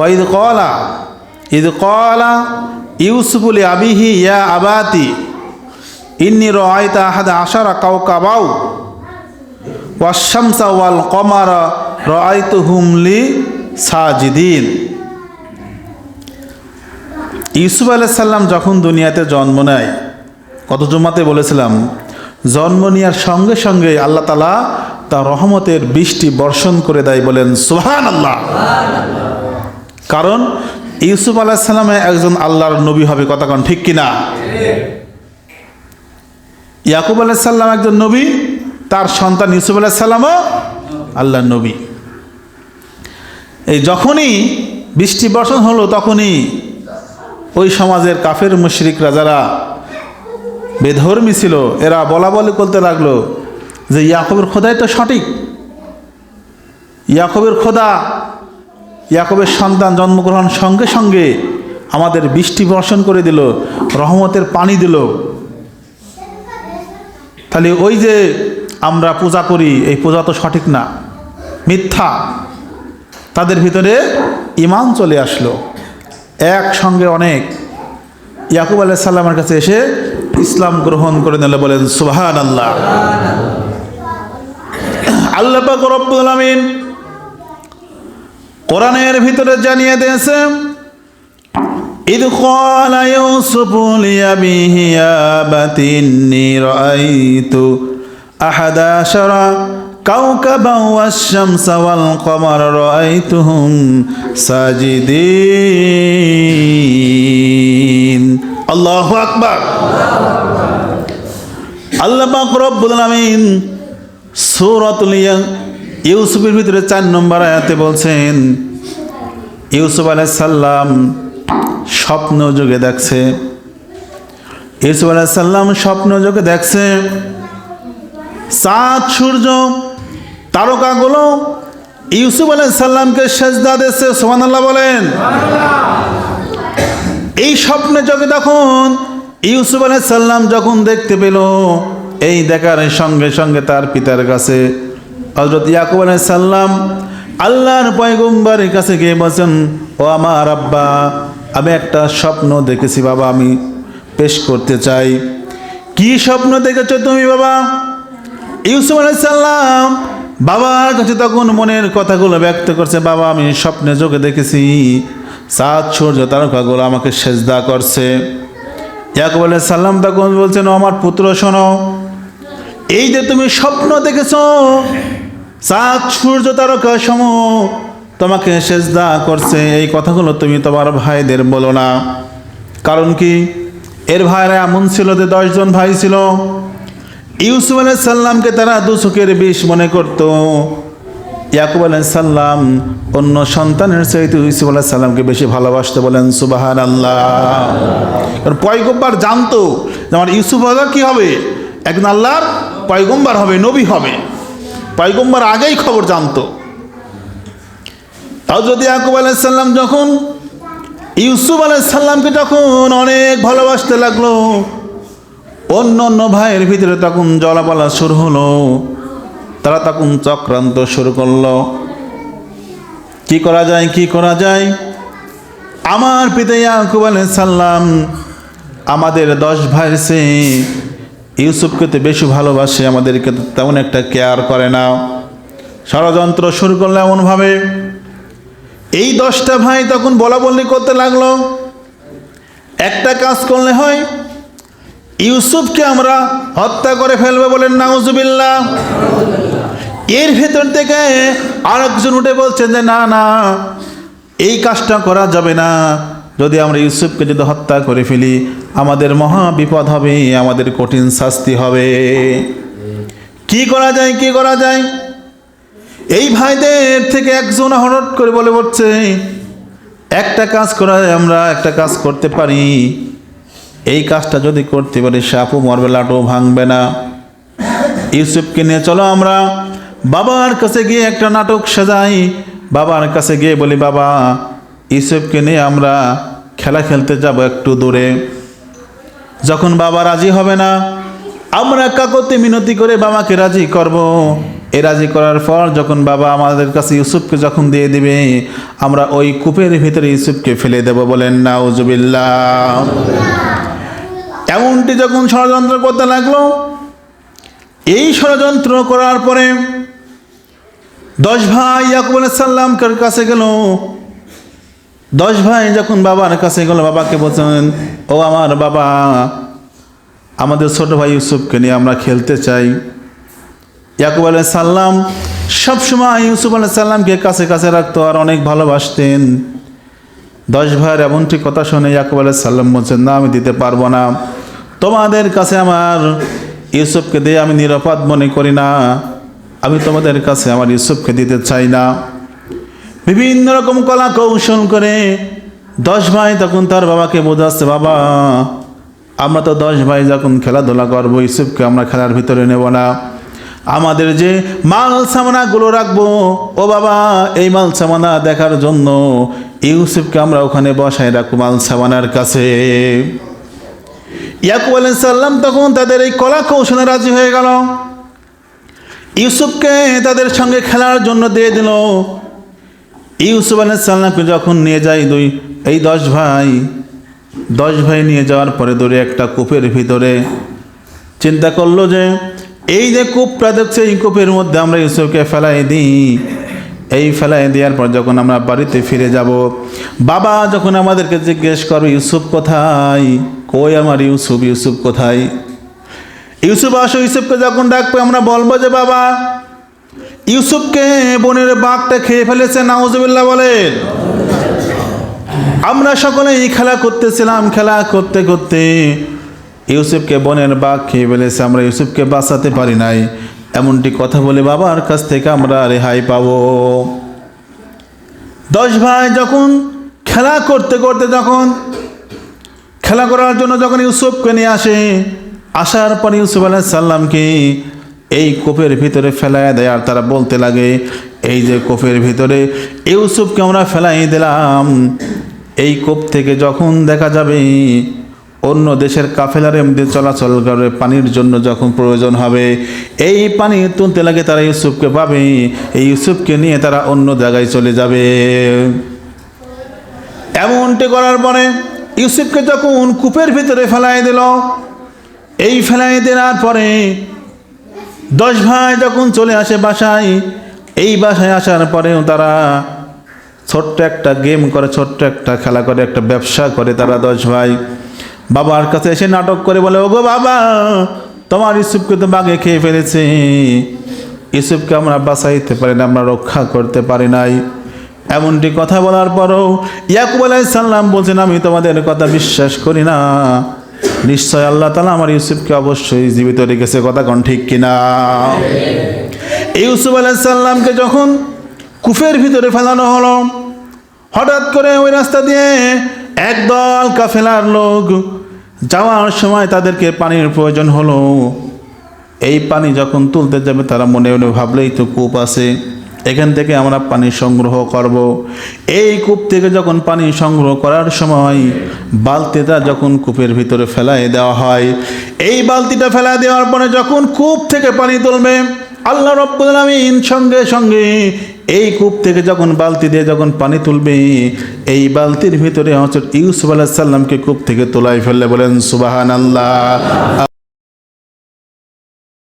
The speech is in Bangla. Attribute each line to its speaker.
Speaker 1: ওয়াইদ কলা ইদ কলা ইউসুফুল আবিহি ইয়া আবাতি, ইন্নি রায়তা আহাদ আশারা কাউকাবাউ ওয়াশামসা ওয়াল কমারা রায়তুহুম লি সাজিদিন। ইউসুফ আলাইসাল্লাম যখন দুনিয়াতে জন্ম নেয় কত জমাতে বলেছিলাম, জন্ম নেওয়ার সঙ্গে সঙ্গে আল্লাহ তালা তার রহমতের বৃষ্টি বর্ষণ করে দেয় বলেন সুহান আল্লাহ কারণ ইউসুফ আলাহিসাল্লামে একজন আল্লাহর নবী হবে কতক্ষণ ঠিক কিনা? ইয়াকুব আলাইসাল্লাম একজন নবী, তার সন্তান ইউসুফ আলাইসাল্লামও আল্লাহর নবী। এই যখনই বৃষ্টি বর্ষণ হলো, তখনই ওই সমাজের কাফের মুশরিকরা যারা বেধর্মী ছিল, এরা বলা বলি করতে লাগল যে, ইয়াকবের খোদাই তো সঠিক। ইয়াকবের খোদা ইয়াকবের সন্তান জন্মগ্রহণ সঙ্গে সঙ্গে আমাদের বৃষ্টি বর্ষণ করে দিল, রহমতের পানি দিল। তাহলে ওই যে আমরা পূজা করি, এই পূজা তো সঠিক না, মিথ্যা। তাদের ভিতরে ইমান চলে আসলো, একসঙ্গে অনেক। ইয়াকুব আলাহ সাল্লামের কাছে এসে ইসলাম গ্রহণ করে নিল, বলেন সুবাহান আল্লাহ আল্লাহ রব্বুল আলামিন কোরআনের ভিতরে জানিয়ে দিয়েছে إذ قال يوسف لأبيه يا أبت إني رأيت أحد عشر كوكبا والشمس والقمر رأيتهم ساجدين الله أكبر আল্লাহ পাক রব্বুল আলামিন সূরাতুল ইউসুফের ভিতরে চার নম্বর আয়াতে বলছেন, ইউসুফ আলাইহিস সালাম স্বপ্ন যুগে দেখছে। ইউসুফ আলাইহিস সালাম স্বপ্ন যুগে দেখছে, চাঁদ, সূর্য তারকাগুলো ইউসুফ আলাইহিস সালামকে সেজদা দিচ্ছে সুবহানাল্লাহ বলেন। এই স্বপ্নে যোগে তখন ইউসুফ আলাইহিস সালাম যখন দেখতে পেল, এই দেখার সঙ্গে সঙ্গে তার পিতার কাছে হজরত ইয়াকুব সালাম আল্লাহর পয়গম্বরের কাছে গিয়ে বলছেন, ও আমার আব্বা, আমি একটা স্বপ্ন দেখেছি বাবা, আমি পেশ করতে চাই। কি স্বপ্ন দেখেছ তুমি বাবা? ইউসুফ আলাইসাল্লাম বাবার কাছে তখন মনের কথাগুলো ব্যক্ত করছে, বাবা, আমি স্বপ্নে চোখে দেখেছি সাত সূর্য, তারকাগুলো আমাকে সেজদা করছে। ইয়াকুব আলাইহিস সাল্লাম তখন বলছেন, "ও আমার পুত্র, শোনো, এই যে তুমি স্বপ্ন দেখেছ সাত সূর্য তারকা সম তোমাকে সেজদা করছে। এই কথাগুলো তুমি তোমার ভাইদের বলো না। কারণ কি? এর ভাইরা এমন ছিল যে দশজন ভাই ছিল। ইউসুফ আলাইহিস সাল্লামকে তারা দুচোখের বিষ মনে করত। ইয়াকুব আলাইহিস সাল্লাম অন্য সন্তানের চাইতে ইউসুফ আলাইহিস সাল্লামকে বেশি ভালোবাসতে বলেন সুবাহান আল্লাহ কারণ পয়গম্বার জানতো যে আমার ইউসুফ আল্লাহ কি হবে? একদিন আল্লাহর পয়গম্বার হবে, নবী হবে। পয়গম্বার আগেই খবর জানতো। তাও যদি ইয়াকুব আলাইহিস সাল্লাম যখন, ইউসুফ আলাইহিস সাল্লামকে তখন অনেক ভালোবাসতে লাগল। অন্য অন্য ভাইয়ের ভিতরে তখন জলাপালা শুরু হলো, তারা তখন চক্রান্ত শুরু করল। কি করা যায়, কি করা যায়? আমার পিতা ইয়াকুব আলাইহিস সাল্লাম আমাদের দশ ভাইয়ের সে ইউসুফকে তো বেশি ভালোবাসে, আমাদেরকে তেমন একটা কেয়ার করে না। ষড়যন্ত্র শুরু করল এমনভাবে। এই দশটা ভাই তখন বলা বলি করতে লাগল। একটা কাজ করলে হয়, ইউসুফকে আমরা হত্যা করে ফেলবে বলেন নাউজুবিল্লাহ। এর ভেতর থেকে আরেকজন উঠে বলছেন যে, না না, এই কাজটা করা যাবে না। যদি আমরা ইউসুফকে যদি হত্যা করে ফেলি, আমাদের মহা বিপদ হবে, আমাদের কঠিন শাস্তি হবে। কি করা যায়, কি করা যায়? এই ভাইদের থেকে একজন হঠাৎ করে বলে বলছে, একটা কাজ করা আমরা, একটা কাজ করতে পারি। এই কাজটা যদি করতে পারি, সাপও মরবে, লাটও ভাঙবে না। ইউসুফকে নিয়ে চলো আমরা। বাবার কাছে গিয়ে একটা নাটক সাজাই। বাবার কাছে গিয়ে বলি, বাবা, ইউসুফকে নিয়ে আমরা খেলা খেলতে যাব একটু দূরে। যখন বাবা রাজি হবে না, আমরা কাকতে মিনতি করে বাবাকে রাজি করব। এ রাজি করার পর যখন বাবা আমাদের কাছে ইউসুফকে যখন দিয়ে দিবে, আমরা ওই কূপের ভিতরে ইউসুফকে ফেলে দেব বলেন, নাউজুবিল্লাহ। এমনটি যখন ষড়যন্ত্র করতে লাগল, এই ষড়যন্ত্র করার পরে দশ ভাই ইয়াকুব সাল্লামকার কাছে গেল। দশ ভাই যখন বাবার কাছে গেল, বাবাকে বলছেন, ও আমার বাবা, আমাদের ছোট ভাই ইউসুফকে নিয়ে আমরা খেলতে চাই। ইয়াকুব আলাই সাল্লাম সবসময় ইউসুফ আলাই সাল্লামকে কাছে কাছে রাখতো আর অনেক ভালোবাসতেন। দশ ভাইয়ের এমনটি কথা শুনে ইয়াকুব আলাই সাল্লাম বলছেন, না, আমি দিতে পারব না। তোমাদের কাছে আমার ইউসুফকে দিয়ে আমি নিরাপদ মনে করি না। আমি তোমাদের কাছে আমার ইউসুফকে দিতে চাই না। বিভিন্ন রকম কলা কৌশল করে দশ ভাই তখন তার বাবাকে বোঝাচ্ছে, বাবা, আমরা তো দশ ভাই যখন খেলাধুলা করব ইউসুফকে আমরা খেলার ভিতরে নেব না। আমাদের যে মাল সামানাগুলো রাখব, ও বাবা, এই মাল সামানা দেখার জন্য ইউসুফকে আমরা ওখানে বসায় রাখব মাল সামানার কাছে। ইয়াকুব আলাইহিস সাল্লাম তখন তাদের এই কলা কৌশলে রাজি হয়ে গেল। ইউসুফকে তাদের সঙ্গে খেলার জন্য দিয়ে দিল। ইউসুফ আলাইহিস সাল্লামকে যখন নিয়ে যায় দুই, এই দশ ভাই দশ ভাই নিয়ে যাওয়ার পরে দূরে একটা কূপের ভিতরে চিন্তা করল যে, এই যে কূপটা দেখছে, এই কূপের মধ্যে আমরা ইউসুফকে ফেলাই দিই। এই ফেলাই দেওয়ার পর যখন আমরা বাড়িতে ফিরে যাব, বাবা যখন আমাদেরকে জিজ্ঞেস করবে, ইউসুফ কোথায়? কই আমার ইউসুফ ইউসুফ কোথায়? ইউসুফ আসো, ইউসুফকে যখন ডাকবে, আমরা বলব যে, বাবা ইউসুফকে বনের বাঘটা খেয়ে ফেলেছে, নাউজুবিল্লাহ বলেন। আমরা সকলেই খেলা করতেছিলাম, খেলা করতে করতে ইউসুফকে বনের বাঘ খেয়ে ফেলেছে, আমরা ইউসুফকে বাঁচাতে পারি নাই। এমনটি কথা বলে বাবার কাছ থেকে আমরা রেহাই পাবো। দশ ভাই যখন খেলা করতে করতে যখন খেলা করার জন্য যখন ইউসুফকে নিয়ে আসে, আসার পর ইউসুফ আলাহ সাল্লামকে এই কোপের ভিতরে ফেলায় দেয়। আর তারা বলতে লাগে, এই যে কোপের ভিতরে ইউসুফকে আমরা ফেলাই দিলাম। এই কোপ থেকে যখন দেখা যাবে, অন্য দেশের কাফেলার এমনি চলাচল করে পানির জন্য যখন প্রয়োজন হবে, এই পানি তুলতে লাগে তারা ইউসুফকে পাবে। এই ইউসুফকে নিয়ে তারা অন্য জায়গায় চলে যাবে। এমনটি করার পরে ইউসুফকে যখন কূপের ভিতরে ফেলাই দিল, এই ফেলাই দেওয়ার পরে দশ ভাই যখন চলে আসে বাসায়, এই বাসায় আসার পরেও তারা ছোট্ট একটা গেম করে, ছোট্ট একটা খেলা করে, একটা ব্যবসা করে তারা দশ ভাই। বাবার কাছে এসে নাটক করে বলে, ওগো বাবা, তোমার ইউসুফকে তো বাগে খেয়ে ফেলেছে। ইউসুফকে আমরা বাঁচাইতে পারি না, আমরা রক্ষা করতে পারি নাই। এমনটি কথা বলার পরও ইয়াকুব আলাই সাল্লাম বলছেন, আমি তোমাদের কথা বিশ্বাস করি না। নিশ্চয় আল্লাহ তালা আমার ইউসুফকে অবশ্যই জীবিত রেখেছে। কথা কোন ঠিক কিনা? ইউসুফ আলাই সাল্লামকে যখন কুফের ভিতরে ফেলানো হলো, হঠাৎ করে ওই রাস্তা দিয়ে একদল কাফেলার লোক যাওয়ার সময় তাদেরকে পানির প্রয়োজন হলো। এই পানি যখন তুলতে যাবে, তারা মনে মনে ভাবলেই তো কূপ আছে। এখান থেকে আমরা পানি সংগ্রহ করব। এই কূপ থেকে যখন পানি সংগ্রহ করার সময় বালতিটা যখন কূপের ভিতরে ফেলাই দেওয়া হয়, এই বালতিটা ফেলা দেওয়ার পরে যখন কূপ থেকে পানি তুলবে, আল্লাহ রব্বুল সঙ্গে সঙ্গে এই কূপ থেকে যখন বালতি দিয়ে যখন পানি তুলবে, এই বালতির ভিতরে হচ্ছে ইউসুফ আলাহ সাল্লামকে কূপ থেকে তোলাই ফেললে বলেন সুবাহান আল্লাহ